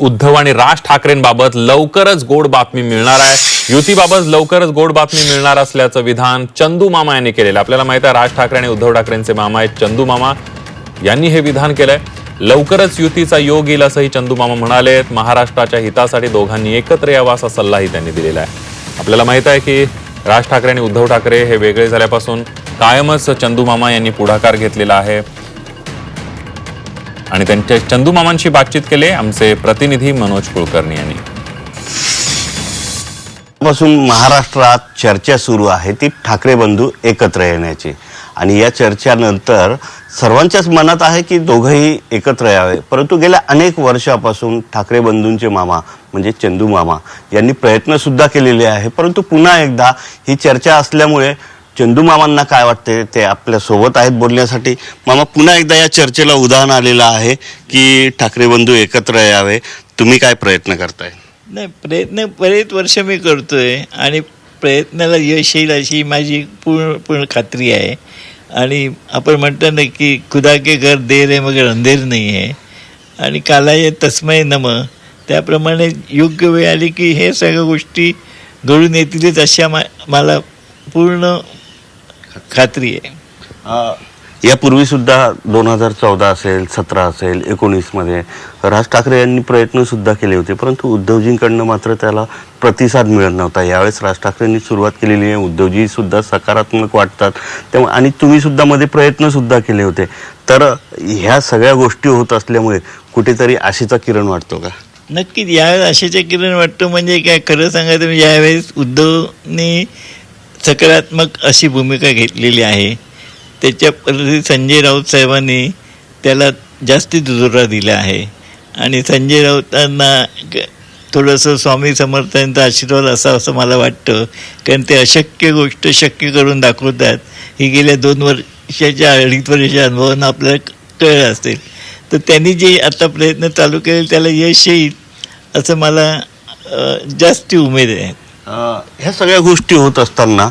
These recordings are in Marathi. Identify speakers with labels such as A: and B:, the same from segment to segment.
A: उद्धव आणि राज ठाकरेंबाबत लवकरच गोड बातमी मिळणार आहे. युतीबाबत लवकरच गोड बातमी मिळणार असल्याचं विधान चंदू मामा यांनी केलेलं आपल्याला माहीत आहे राज ठाकरे आणि उद्धव ठाकरेंचे मामा आहेत चंदू मामा. यांनी हे विधान केलंय. लवकरच युतीचा योग येईल असंही चंदू मामा म्हणाले महाराष्ट्राच्या हितासाठी दोघांनी एकत्र यावा असा सल्लाही त्यांनी दिलेला आहे. आपल्याला माहीत आहे की राज ठाकरे आणि उद्धव ठाकरे हे वेगळे झाल्यापासून कायमच चंदू मामा यांनी पुढाकार घेतलेला आहे. आणि त्यांच्या चंदू मामांशी बातचीत केले आमचे प्रतिनिधी मनोज कुलकर्णी यांनी.
B: पासून महाराष्ट्रात चर्चा सुरू आहे ती ठाकरे बंधू एकत्र येण्याची. आणि या चर्चानंतर सर्वांच्याच मनात आहे की दोघंही एकत्र यावे. परंतु गेल्या अनेक वर्षापासून ठाकरे बंधूंचे मामा म्हणजे चंदू मामा यांनी प्रयत्न सुद्धा केलेले आहे. परंतु पुन्हा एकदा ही चर्चा असल्यामुळे चंदू मामांना काय वाटते ते आपल्यासोबत आहेत बोलण्यासाठी. मामा पुन्हा एकदा या चर्चेला उदाहरण आलेलं आहे की ठाकरे बंधू एकत्र यावे. तुम्ही काय प्रयत्न करताय?
C: नाही प्रयत्न बरेच वर्ष मी करतोय आणि प्रयत्नाला यश येईल अशी माझी पूर्ण पूर्ण खात्री आहे. आणि आपण म्हणतो ना की खुदा के घर देर आहे मगर अंधेर नाही आहे. आणि कालाय तस्मय नम. त्याप्रमाणे योग्य वेळ आली की हे सगळ्या गोष्टी घडून येतीलच अशा मा मला पूर्ण खात्री आहे.
B: यापूर्वी सुद्धा दोन हजार चौदा असेल सतरा असेल एकोणीसमध्ये राज ठाकरे यांनी प्रयत्न सुद्धा केले होते परंतु उद्धवजींकडनं मात्र त्याला प्रतिसाद मिळत नव्हता. यावेळेस राज ठाकरेंनी सुरुवात केलेली आहे. उद्धवजी सुद्धा सकारात्मक वाटतात. त्यामुळे आणि तुम्ही सुद्धा मध्ये प्रयत्न सुद्धा केले होते. तर ह्या सगळ्या गोष्टी होत असल्यामुळे कुठेतरी आशेचा किरण वाटतो का?
C: नक्कीच यावेळेस आशेचे किरण वाटतं म्हणजे काय? खरं सांगायचं म्हणजे यावेळेस उद्धवने सकारात्मक अशी भूमिका घेतलेली आहे. त्याच्या पद्धती संजय राऊत साहेबांनी त्याला जास्ती दुजोरा दिला आहे. आणि संजय राऊतांना थोडंसं स्वामी समर्थांचा आशीर्वाद असा असं मला वाटतं. कारण ते अशक्य गोष्ट शक्य करून दाखवतात. ही गेल्या दोन वर्षाच्या अडीच वर्षाच्या अनुभवानं आपल्याला कळलं असेल. तर त्यांनी जे आता प्रयत्न चालू केले त्याला यश येईल असं मला जास्ती उमेद आहे.
B: ह्या सगळ्या गोष्टी होत असताना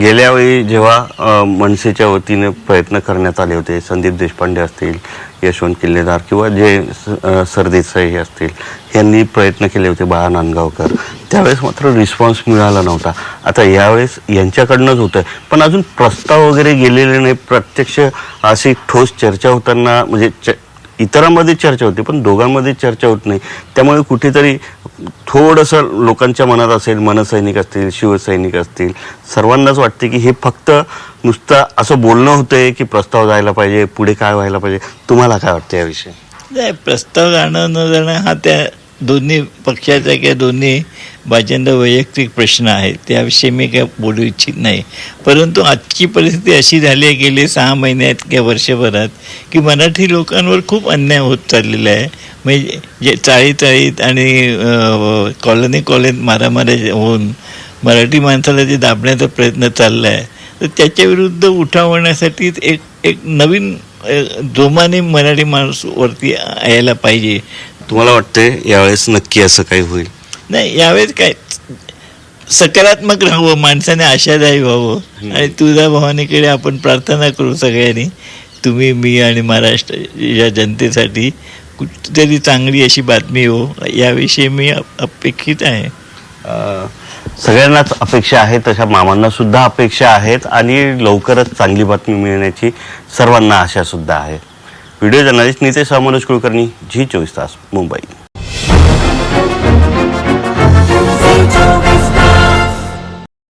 B: गेल्या वेळी जेव्हा मनसेच्या वतीने प्रयत्न करण्यात आले होते संदीप देशपांडे असतील यशवंत किल्लेदार किंवा जे स- अ, सरदेसाई असतील यांनी प्रयत्न केले होते बाळा नांदगावकर. त्यावेळेस मात्र रिस्पॉन्स मिळाला नव्हता. आता यावेळेस यांच्याकडनंच होतं आहे पण अजून प्रस्ताव वगैरे गेलेले नाही. प्रत्यक्ष अशी ठोस चर्चा होताना म्हणजे च- इतरांमध्ये चर्चा होते पण दोघांमध्ये चर्चा होत नाही. त्यामुळे कुठेतरी थोडंसं लोकांच्या मनात असेल मनसैनिक असतील शिवसैनिक असतील सर्वांनाच वाटते की हे फक्त नुसतं असं बोलणं होतंय की प्रस्ताव जायला पाहिजे पुढे काय व्हायला पाहिजे. तुम्हाला काय वाटतं याविषयी?
C: नाही प्रस्ताव जाणं न जाणं हा त्या दोन्ही पक्षाचा किंवा दोन्ही भाज्यांचा वैयक्तिक प्रश्न आहे. त्याविषयी मी काय बोलू इच्छित नाही. परंतु आजची परिस्थिती अशी झाली आहे गेले सहा महिन्यात किंवा वर्षभरात की मराठी लोकांवर खूप अन्याय होत चाललेला आहे. म्हणजे जे चाळीत चाळीत आणि कॉलनी कॉलनीत मारामाऱ्या होऊन मराठी माणसाला जे दाबण्याचा प्रयत्न चालला आहे तर त्याच्याविरुद्ध उठावण्यासाठी उठाव होण्यासाठी एक एक नवीन जोमाने मराठी माणूसवरती यायला पाहिजे.
B: तुम्हाला वाटते यावेळेस नक्की असं काही होईल?
C: नाही यावेळेस काय सकारात्मक राहावं माणसाने आशादायी व्हावं. आणि तुझ्या भवानीकडे आपण प्रार्थना करू सगळ्यांनी. तुम्ही मी आणि महाराष्ट्र या जनतेसाठी कुठेतरी चांगली अशी बातमी हो याविषयी मी अप- अपेक्षित आहे.
B: सगळ्यांनाच अपेक्षा आहे तशा मामांना सुद्धा अपेक्षा आहेत आणि लवकरच चांगली बातमी मिळण्याची सर्वांना आशा सुद्धा आहे. video journalist Nitesh Manoj Kulkarni Zee चोवीस तास मुंबई